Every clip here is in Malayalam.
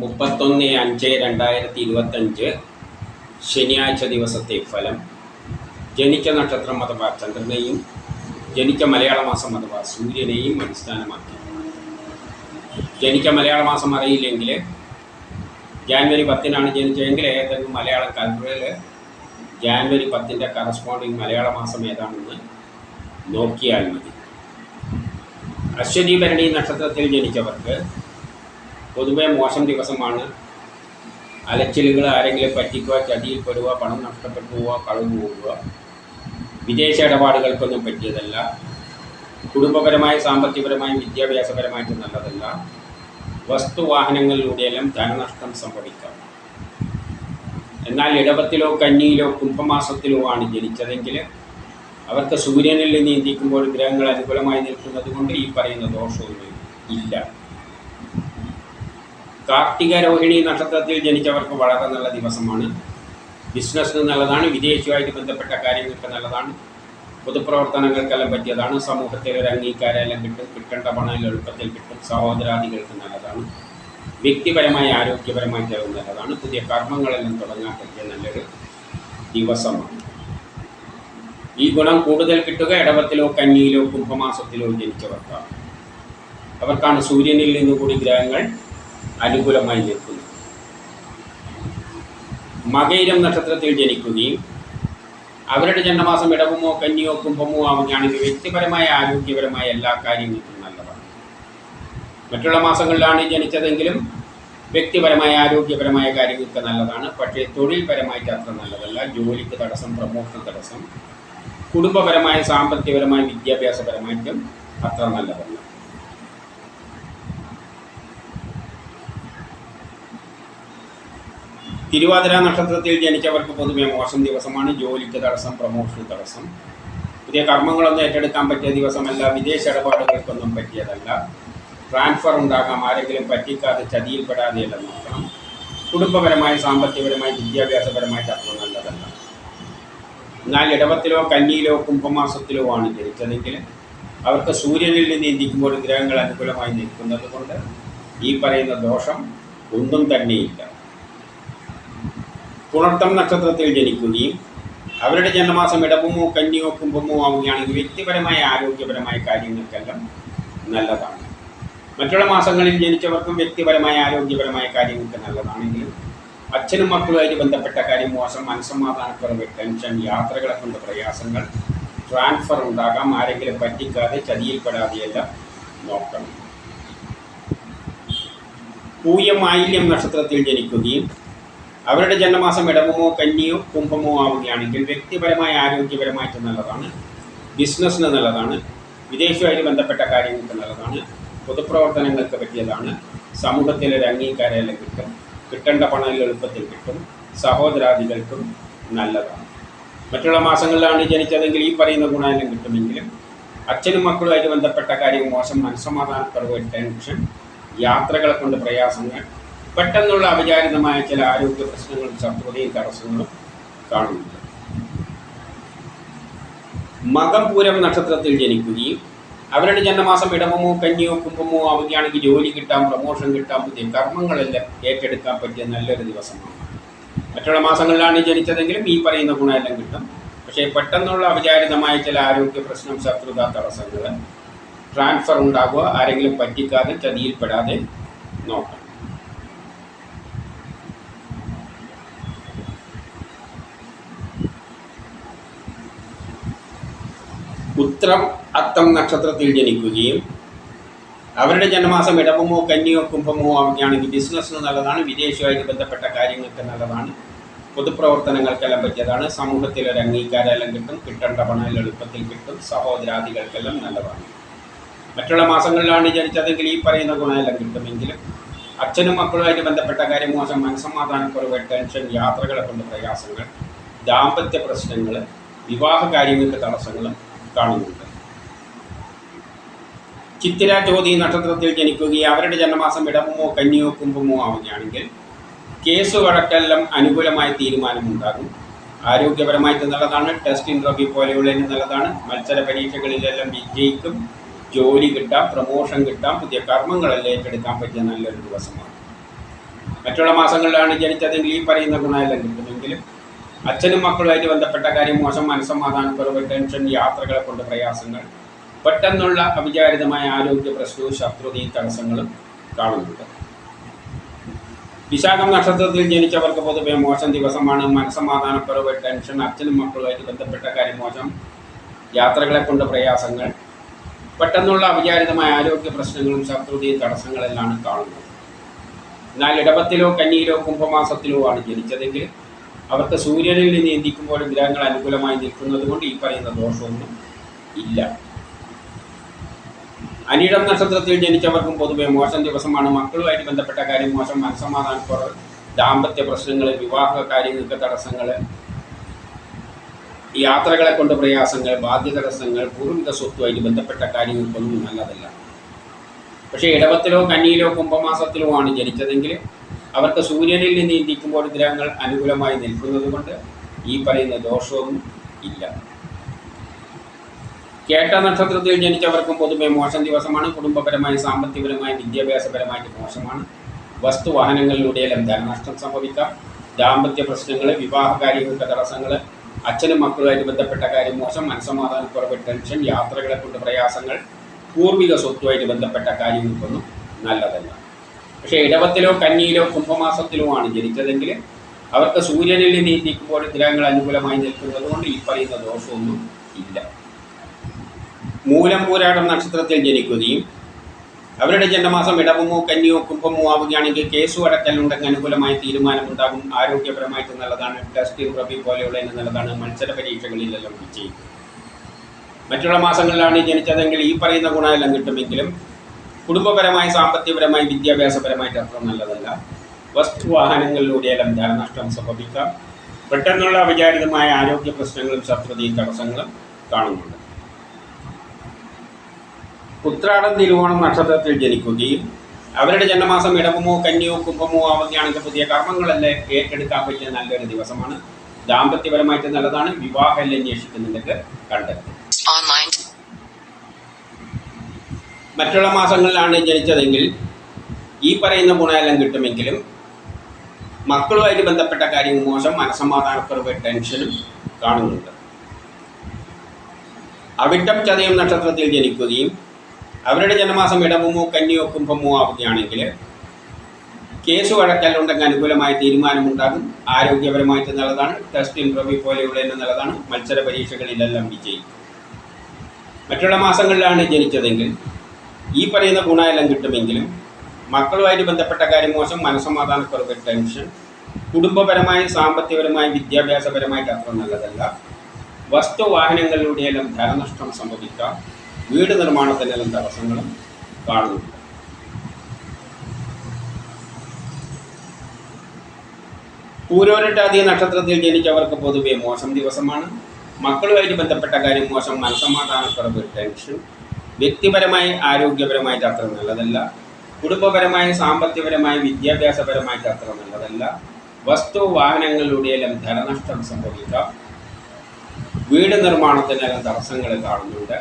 മുപ്പത്തൊന്ന് അഞ്ച് രണ്ടായിരത്തി ഇരുപത്തഞ്ച് ശനിയാഴ്ച ദിവസത്തെ ഫലം. ജനിച്ച നക്ഷത്രം അഥവാ ചന്ദ്രനെയും ജനിച്ച മലയാള മാസം അഥവാ സൂര്യനെയും അടിസ്ഥാനമാക്കി. ജനിച്ച മലയാള മാസം അറിയില്ലെങ്കിൽ ജാനുവരി പത്തിനാണ് ജനിച്ചതെങ്കിൽ ഏതെങ്കിലും മലയാളം കാൽക്കുലയിൽ ജാനുവരി പത്തിന്റെ കറസ്പോണ്ടിങ് മലയാള മാസം ഏതാണെന്ന് നോക്കിയാൽ മതി. അശ്വതി ഭരണി നക്ഷത്രത്തിൽ ജനിച്ചവർക്ക് പൊതുവെ മോശം ദിവസമാണ്. അലച്ചിലുകൾ ആരെങ്കിലും പറ്റിക്കുക ചതിയിൽപ്പെടുക പണം നഷ്ടപ്പെട്ടു പോവുക കളവ് പോവുക. വിദേശ ഇടപാടുകൾക്കൊന്നും പറ്റിയതല്ല. കുടുംബപരമായ സാമ്പത്തികപരമായും വിദ്യാഭ്യാസപരമായിട്ട് നല്ലതല്ല. വസ്തുവാഹനങ്ങളിലൂടെയെല്ലാം ധനനഷ്ടം സംഭവിക്കാം. എന്നാൽ ഇടവത്തിലോ കന്നിയിലോ കുംഭമാസത്തിലോ ആണ് ജനിച്ചതെങ്കിൽ അവർക്ക് സൂര്യനിൽ നിന്ന് നീന്തിക്കുമ്പോൾ ഗ്രഹങ്ങൾ അനുകൂലമായി നിൽക്കുന്നത് കൊണ്ട് ഈ പറയുന്ന ദോഷവും ഇല്ല. കാർത്തിക രോഹിണി നക്ഷത്രത്തിൽ ജനിച്ചവർക്ക് വളരെ നല്ല ദിവസമാണ്. ബിസിനസ്സിന് നല്ലതാണ് വിദേശവുമായിട്ട് ബന്ധപ്പെട്ട കാര്യങ്ങൾക്ക് നല്ലതാണ്. പൊതുപ്രവർത്തനങ്ങൾക്കെല്ലാം പറ്റിയതാണ്. സമൂഹത്തിൽ ഒരു അംഗീകാരമെല്ലാം കിട്ടും കിട്ടേണ്ട പണം എളുപ്പത്തിൽ കിട്ടും. സഹോദരാദികൾക്ക് നല്ലതാണ്. വ്യക്തിപരമായി ആരോഗ്യപരമായി ചിലവ് നല്ലതാണ്. പുതിയ കർമ്മങ്ങളെല്ലാം തുടങ്ങാൻ പറ്റിയ നല്ലൊരു ദിവസമാണ്. ഈ ഗുണം കൂടുതൽ കിട്ടുക ഇടവത്തിലോ കന്നിയിലോ കുംഭമാസത്തിലോ ജനിച്ചവർക്കാണ്. അവർക്കാണ് സൂര്യനിൽ നിന്നുകൂടി ഗ്രഹങ്ങൾ അനുകൂലമായി നിൽക്കുന്നു മകയിരം നക്ഷത്രത്തിൽ ജനിക്കുകയും അവരുടെ ജന്മമാസം ഇടവുമോ കന്നിയോ കുംഭമോ ആവുകയാണെങ്കിൽ വ്യക്തിപരമായ ആരോഗ്യപരമായ എല്ലാ കാര്യങ്ങൾക്കും നല്ലതാണ്. മറ്റുള്ള മാസങ്ങളിലാണ് ജനിച്ചതെങ്കിലും വ്യക്തിപരമായ ആരോഗ്യപരമായ കാര്യങ്ങൾക്ക് നല്ലതാണ്. പക്ഷേ തൊഴിൽപരമായിട്ട് അത്ര നല്ലതല്ല. ജോലിക്ക് തടസ്സം പ്രമോഷൻ തടസ്സം കുടുംബപരമായ സാമ്പത്തികപരമായ വിദ്യാഭ്യാസപരമായിട്ടും അത്ര നല്ലതല്ല. തിരുവാതിര നക്ഷത്രത്തിൽ ജനിച്ചവർക്ക് പൊതുവെ മോശം ദിവസമാണ്. ജോലിക്ക് തടസ്സം പ്രമോഷൻ തടസ്സം. പുതിയ കർമ്മങ്ങളൊന്നും ഏറ്റെടുക്കാൻ പറ്റിയ ദിവസമല്ല. വിദേശ ഇടപാടുകൾക്കൊന്നും പറ്റിയതല്ല. ട്രാൻസ്ഫർ ഉണ്ടാകാം. ആരെങ്കിലും പറ്റിക്കാതെ ചതിയിൽപ്പെടാതെയെല്ലാം നോക്കണം. കുടുംബപരമായി സാമ്പത്തികപരമായി വിദ്യാഭ്യാസപരമായി അത്ര നല്ലതല്ല. എന്നാൽ ഇടവത്തിലോ കന്നിയിലോ കുംഭമാസത്തിലോ ആണ് ജനിച്ചതെങ്കിൽ അവർക്ക് സൂര്യനിൽ നിന്ന് ഇന്ത്യക്കുമ്പോൾ ഗ്രഹങ്ങൾ അനുകൂലമായി നിൽക്കുന്നത് കൊണ്ട് ഈ പറയുന്ന ദോഷം ഒന്നും തന്നെയില്ല. പുണർത്തം നക്ഷത്രത്തിൽ ജനിക്കുകയും അവരുടെ ജന്മമാസം ഇടവുമോ കന്നിയോ കുംഭമോ ആവുകയാണെങ്കിൽ വ്യക്തിപരമായ ആരോഗ്യപരമായ കാര്യങ്ങൾക്കെല്ലാം നല്ലതാണ്. മറ്റുള്ള മാസങ്ങളിൽ ജനിച്ചവർക്കും വ്യക്തിപരമായ ആരോഗ്യപരമായ കാര്യങ്ങൾക്ക് നല്ലതാണെങ്കിലും അച്ഛനും മക്കളുമായിട്ട് ബന്ധപ്പെട്ട കാര്യം മോശം മനസ്സമാധാനക്കുറവ് ടെൻഷൻ യാത്രകളെ കൊണ്ട് പ്രയാസങ്ങൾ ട്രാൻസ്ഫർ ഉണ്ടാകാം ആരെങ്കിലും പറ്റിക്കാതെ ചതിയിൽപ്പെടാതെയെല്ലാം നോക്കണം. പൂയം ആയില്യം നക്ഷത്രത്തിൽ ജനിക്കുകയും അവരുടെ ജന്മമാസം ഇടവമോ കന്നിയോ കുംഭമോ ആവുകയാണെങ്കിൽ വ്യക്തിപരമായ ആരോഗ്യപരമായിട്ട് നല്ലതാണ്. ബിസിനസ്സിന് നല്ലതാണ്. വിദേശവുമായി ബന്ധപ്പെട്ട കാര്യങ്ങൾക്ക് നല്ലതാണ്. പൊതുപ്രവർത്തനങ്ങൾക്ക് പറ്റിയതാണ്. സമൂഹത്തിലെ ഒരു അംഗീകാരം കിട്ടും. കിട്ടേണ്ട പണം എളുപ്പത്തിൽ കിട്ടും. സഹോദരാദികൾക്കും നല്ലതാണ്. മറ്റുള്ള മാസങ്ങളിലാണ് ജനിച്ചതെങ്കിൽ ഈ പറയുന്ന ഗുണമെല്ലാം കിട്ടുമെങ്കിലും അച്ഛനും മക്കളുമായിട്ട് ബന്ധപ്പെട്ട കാര്യം മോശം മനസ്സമാധാനക്കുറവ് ടെൻഷൻ യാത്രകളെ കൊണ്ട് പ്രയാസങ്ങൾ പെട്ടെന്നുള്ള അവിചാരിതമായ ചില ആരോഗ്യ പ്രശ്നങ്ങളും ശത്രുതയും തടസ്സങ്ങളും കാണുന്നുണ്ട്. മകം പൂരം നക്ഷത്രത്തിൽ ജനിക്കുകയും അവരുടെ ജന്മമാസം ഇടവമോ കഞ്ഞിയോ കുംഭമോ അവധിയാണെങ്കിൽ ജോലി കിട്ടാം പ്രമോഷൻ കിട്ടാം പുതിയ കർമ്മങ്ങളെല്ലാം ഏറ്റെടുക്കാൻ പറ്റിയ നല്ലൊരു ദിവസമാണ്. മറ്റുള്ള മാസങ്ങളിലാണ് ജനിച്ചതെങ്കിലും ഈ പറയുന്ന ഗുണമെല്ലാം കിട്ടും. പക്ഷേ പെട്ടെന്നുള്ള അവിചാരിതമായ ചില ആരോഗ്യ പ്രശ്നം ശത്രുത തടസ്സങ്ങൾ ട്രാൻസ്ഫർ ഉണ്ടാകുക ആരെങ്കിലും പറ്റിക്കാതെ ചതിയിൽപ്പെടാതെ നോക്കണം. ഉത്രം അത്തം നക്ഷത്രത്തിൽ ജനിക്കുകയും അവരുടെ ജന്മമാസം ഇടവമോ കന്നിയോ കുംഭമോ ആവുകയാണെങ്കിൽ ബിസിനസ്സിന് നല്ലതാണ് വിദേശവുമായിട്ട് ബന്ധപ്പെട്ട കാര്യങ്ങൾക്ക് നല്ലതാണ് പൊതുപ്രവർത്തനങ്ങൾക്കെല്ലാം പറ്റിയതാണ് സമൂഹത്തിൽ ഒരു അംഗീകാരമെല്ലാം കിട്ടും കിട്ടേണ്ട പണം എളുപ്പത്തിൽ കിട്ടും സഹോദരാദികൾക്കെല്ലാം നല്ലതാണ്. മറ്റുള്ള മാസങ്ങളിലാണ് ജനിച്ചതെങ്കിൽ ഈ പറയുന്ന ഗുണമെല്ലാം കിട്ടുമെങ്കിലും അച്ഛനും മക്കളുമായിട്ട് ബന്ധപ്പെട്ട കാര്യം മോശം മനസ്സമാധാനക്കുറവ് ടെൻഷൻ യാത്രകളെ കൊണ്ട് പ്രയാസങ്ങൾ ദാമ്പത്യ പ്രശ്നങ്ങൾ വിവാഹ കാര്യങ്ങൾക്ക് തടസ്സങ്ങളും കാണുന്നുണ്ട്. ചിത്തിര ജ്യോതി നക്ഷത്രത്തിൽ ജനിക്കുകയും അവരുടെ ജന്മമാസം ഇടമോ കന്നിയോ കുംഭമോ ആവുകയാണെങ്കിൽ കേസ് വഴക്കെല്ലാം അനുകൂലമായ തീരുമാനമുണ്ടാകും. ആരോഗ്യപരമായിട്ട് നല്ലതാണ്. ടെസ്റ്റ് ഇന്റർവ്യൂ പോലെയുള്ള നല്ലതാണ്. മത്സര പരീക്ഷകളിലെല്ലാം വിജയിക്കും. ജോലി കിട്ടാം പ്രമോഷൻ കിട്ടാം പുതിയ കർമ്മങ്ങളെല്ലാം ഏറ്റെടുക്കാൻ പറ്റിയ നല്ലൊരു ദിവസമാണ്. മറ്റുള്ള മാസങ്ങളിലാണ് ജനിച്ചതെങ്കിൽ ഈ പറയുന്ന ഗുണമെല്ലാം കിട്ടുമെങ്കിലും അച്ഛനും മക്കളുമായിട്ട് ബന്ധപ്പെട്ട കാര്യം മോശം മനസ്സമാധാനക്കുറവ് ടെൻഷൻ യാത്രകളെ കൊണ്ട് പ്രയാസങ്ങൾ. പെട്ടെന്നുള്ള അവിചാരിതമായ ആരോഗ്യ പ്രശ്നവും ശത്രുതയും തടസ്സങ്ങളും കാണുന്നുണ്ട്. വിശാഖം നക്ഷത്രത്തിൽ ജനിച്ചവർക്ക് പൊതുവെ മോശം ദിവസമാണ്. മനസ്സമാധാനക്കുറവ് ടെൻഷൻ അച്ഛനും മക്കളുമായിട്ട് ബന്ധപ്പെട്ട കാര്യം മോശം യാത്രകളെ കൊണ്ട് പ്രയാസങ്ങൾ. പെട്ടെന്നുള്ള അവിചാരിതമായ ആരോഗ്യ പ്രശ്നങ്ങളും ശത്രുതയും തടസ്സങ്ങളെല്ലാം കാണുന്നത് എന്നാൽ ഇടവത്തിലോ കന്നിയിലോ കുംഭമാസത്തിലോ ആണ് ജനിച്ചതെങ്കിൽ അവർക്ക് സൂര്യനിൽ നിന്ന് എന്തിക്കുമ്പോൾ ഗ്രഹങ്ങൾ അനുകൂലമായി നിൽക്കുന്നത് കൊണ്ട് ഈ പറയുന്ന ദോഷമൊന്നും ഇല്ല. അനിടം നക്ഷത്രത്തിൽ ജനിച്ചവർക്കും പൊതുവെ മോശം ദിവസമാണ്. മക്കളുമായിട്ട് ബന്ധപ്പെട്ട കാര്യം മോശം. മനസ്സമാധാനക്കുറവ് ദാമ്പത്യ പ്രശ്നങ്ങൾ വിവാഹ കാര്യങ്ങൾക്ക് തടസ്സങ്ങൾ യാത്രകളെ കൊണ്ട് പ്രയാസങ്ങൾ ബാധ്യ തടസ്സങ്ങൾ പൂർവിക സ്വത്തുമായിട്ട് ബന്ധപ്പെട്ട കാര്യങ്ങൾക്കൊന്നും നല്ലതല്ല. പക്ഷേ ഇടവത്തിലോ കന്നിയിലോ കുംഭമാസത്തിലോ ആണ് ജനിച്ചതെങ്കിൽ അവർക്ക് സൂര്യനിൽ നിന്ന് ചിന്തിക്കുമ്പോൾ ഗ്രഹങ്ങൾ അനുകൂലമായി നിൽക്കുന്നത് കൊണ്ട് ഈ പറയുന്ന ദോഷവും ഇല്ല. കേട്ട നക്ഷത്രത്തിൽ ജനിച്ചവർക്കും പൊതുവെ മോശം ദിവസമാണ്. കുടുംബപരമായി സാമ്പത്തികപരമായി വിദ്യാഭ്യാസപരമായിട്ട് മോശമാണ്. വസ്തുവാഹനങ്ങളിലൂടെയെല്ലാം ധനനഷ്ടം സംഭവിക്കാം. ദാമ്പത്യ പ്രശ്നങ്ങൾ വിവാഹ കാര്യങ്ങൾക്ക് തടസ്സങ്ങൾ അച്ഛനും മക്കളുമായിട്ട് ബന്ധപ്പെട്ട കാര്യം മോശം മനസ്സമാധാനക്കുറവ് ടെൻഷൻ യാത്രകളെ കൊണ്ട് പ്രയാസങ്ങൾ പൂർവിക സ്വത്തുമായിട്ട് ബന്ധപ്പെട്ട കാര്യങ്ങൾക്കൊന്നും നല്ലതല്ല. പക്ഷേ ഇടവത്തിലോ കന്നിയിലോ കുംഭമാസത്തിലോ ആണ് ജനിച്ചതെങ്കിൽ അവർക്ക് സൂര്യനിൽ നിന്ന് നിൽക്കുമ്പോൾ ഗ്രഹങ്ങൾ അനുകൂലമായി നിൽക്കുന്നത് കൊണ്ട് ഈ പറയുന്ന ദോഷമൊന്നും ഇല്ല. മൂലം പൂരാടം നക്ഷത്രത്തിൽ ജനിക്കുകയും അവരുടെ ജന്മമാസം ഇടവമോ കന്നിയോ കുംഭമോ ആവുകയാണെങ്കിൽ കേസു അടക്കലുണ്ടെങ്കിൽ അനുകൂലമായ തീരുമാനമുണ്ടാകും. ആരോഗ്യപരമായിട്ട് നല്ലതാണ്. ടെസ്റ്റ് റബി പോലെയുള്ള നല്ലതാണ്. മത്സര പരീക്ഷകളിലെല്ലാം മറ്റുള്ള മാസങ്ങളിലാണ് ജനിച്ചതെങ്കിൽ ഈ പറയുന്ന ഗുണമെല്ലാം കിട്ടുമെങ്കിലും കുടുംബപരമായി സാമ്പത്തികപരമായി വിദ്യാഭ്യാസപരമായിട്ട് അത്ര നല്ലതല്ല. വസ്തുവാഹനങ്ങളിലൂടെയെല്ലാം ധനനഷ്ടം സംഭവിക്കാം. പെട്ടെന്നുള്ള അവിചാരിതമായ ആരോഗ്യ പ്രശ്നങ്ങളും ശത്രുതയും തടസ്സങ്ങളും കാണുന്നുണ്ട്. ഉത്രാടം തിരുവോണം നക്ഷത്രത്തിൽ ജനിക്കുകയും അവരുടെ ജന്മമാസം ഇടവമോ കന്യോ കുംഭമോ ആവുകയാണെങ്കിൽ പുതിയ കർമ്മങ്ങളല്ലേ ഏറ്റെടുക്കാൻ പറ്റിയ നല്ലൊരു ദിവസമാണ്. ദാമ്പത്യപരമായിട്ട് നല്ലതാണ്. വിവാഹം അന്വേഷിക്കുന്നുണ്ടെങ്കിൽ കണ്ടെത്തും മറ്റുള്ള മാസങ്ങളിലാണ് ജനിച്ചതെങ്കിൽ ഈ പറയുന്ന ഗുണമെല്ലാം കിട്ടുമെങ്കിലും മക്കളുമായിട്ട് ബന്ധപ്പെട്ട കാര്യങ്ങൾ മോശം മനസമാധാനക്കുറവ് ടെൻഷനും കാണുന്നുണ്ട്. അവിട്ടം ചതയം നക്ഷത്രത്തിൽ ജനിക്കുകയും അവരുടെ ജനമാസം ഇടമുമോ കന്നിയോ കുംഭമോ ആവുകയാണെങ്കിൽ കേസ് വഴക്കല്ലുണ്ടെങ്കിൽ അനുകൂലമായ തീരുമാനമുണ്ടാകും. ആരോഗ്യപരമായിട്ട് നല്ലതാണ്. ടെസ്റ്റ് ഇൻട്രവ്യൂ പോലെയുള്ള നല്ലതാണ്. മത്സര പരീക്ഷകളിലെല്ലാം വിജയിക്കും. മറ്റുള്ള മാസങ്ങളിലാണ് ജനിച്ചതെങ്കിൽ ഈ പറയുന്ന ഗുണമെല്ലാം കിട്ടുമെങ്കിലും മക്കളുമായിട്ട് ബന്ധപ്പെട്ട കാര്യം മോശം മനസ്സമാധാനക്കുറവ് ടെൻഷൻ കുടുംബപരമായി സാമ്പത്തികപരമായി വിദ്യാഭ്യാസപരമായിട്ട് അത്ര നല്ലതല്ല. വസ്തു വാഹനങ്ങളിലൂടെയെല്ലാം ധനനഷ്ടം സംഭവിക്കാം വീട് നിർമ്മാണത്തിനെല്ലാം തടസ്സങ്ങളും കാണുന്നുണ്ട്. പൂരോരട്ടാതി നക്ഷത്രത്തിൽ ജനിച്ചവർക്ക് പൊതുവെ മോശം ദിവസമാണ്. മക്കളുമായിട്ട് ബന്ധപ്പെട്ട കാര്യം മോശം മനസമാധാനക്കുറവ് ടെൻഷൻ വ്യക്തിപരമായി ആരോഗ്യപരമായിട്ട് അത്ര നല്ലതല്ല. കുടുംബപരമായി സാമ്പത്തികപരമായി വിദ്യാഭ്യാസപരമായിട്ട് അത്ര നല്ലതല്ല. വസ്തു വാഹനങ്ങളിലൂടെയെല്ലാം ധനനഷ്ടം സംഭവിക്കാം. വീട് നിർമ്മാണത്തിനെല്ലാം തടസ്സങ്ങൾ കാണുന്നുണ്ട്.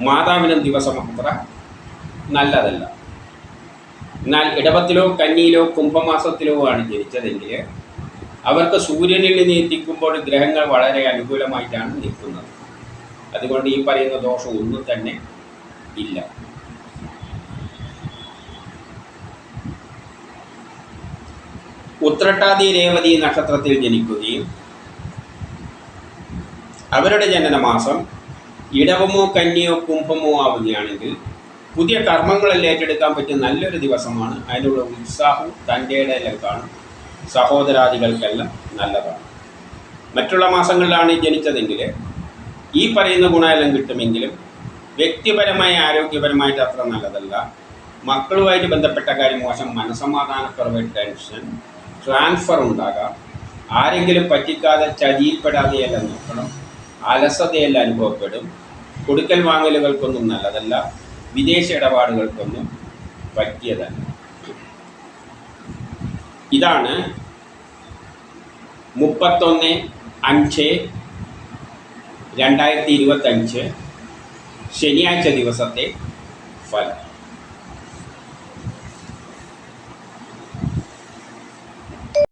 മാതാവിനും ദിവസം അത്ര നല്ലതല്ല. എന്നാൽ ഇടവത്തിലോ കന്നിയിലോ കുംഭമാസത്തിലോ ആണ് ജനിച്ചതെങ്കിൽ അവർക്ക് സൂര്യനിൽ നിന്ന് എത്തിക്കുമ്പോൾ ഗ്രഹങ്ങൾ വളരെ അനുകൂലമായിട്ടാണ് നിൽക്കുന്നത്. അതുകൊണ്ട് ഈ പറയുന്ന ദോഷം ഒന്നും തന്നെ ഇല്ല. ഉത്രട്ടാതി രേവതി നക്ഷത്രത്തിൽ ജനിക്കുകയും അവരുടെ ജനനമാസം ഇടവമോ കന്നിയോ കുംഭമോ ആവുകയാണെങ്കിൽ പുതിയ കർമ്മങ്ങളിൽ ഏറ്റെടുക്കാൻ പറ്റിയ നല്ലൊരു ദിവസമാണ്. അതിനുള്ള ഉത്സാഹവും തന്റെ എല്ലാം കാണും. സഹോദരാദികൾക്കെല്ലാം നല്ലതാണ്. മറ്റുള്ള മാസങ്ങളിലാണ് ജനിച്ചതെങ്കിൽ ഈ പറയുന്ന ഗുണമെല്ലാം കിട്ടുമെങ്കിലും വ്യക്തിപരമായി ആരോഗ്യപരമായിട്ട് അത്ര നല്ലതല്ല. മക്കളുമായിട്ട് ബന്ധപ്പെട്ട കാര്യം മോശം. മനസമാധാനക്കുറവ് ടെൻഷൻ ട്രാൻസ്ഫർ ഉണ്ടാകാം. ആരെങ്കിലും പറ്റിക്കാതെ ചതിയിൽപ്പെടാതെയെല്ലാം നോക്കണം അലസതയെല്ലാം അനുഭവപ്പെടും. കൊടുക്കൽ വാങ്ങലുകൾക്കൊന്നും നല്ലതല്ല. വിദേശ ഇടപാടുകൾക്കൊന്നും പറ്റിയതല്ല. ഇതാണ് മുപ്പത്തൊന്ന് അഞ്ച് രണ്ടായിരത്തി ഇരുപത്തഞ്ച് ശനിയാഴ്ച ദിവസത്തെ ഫലം.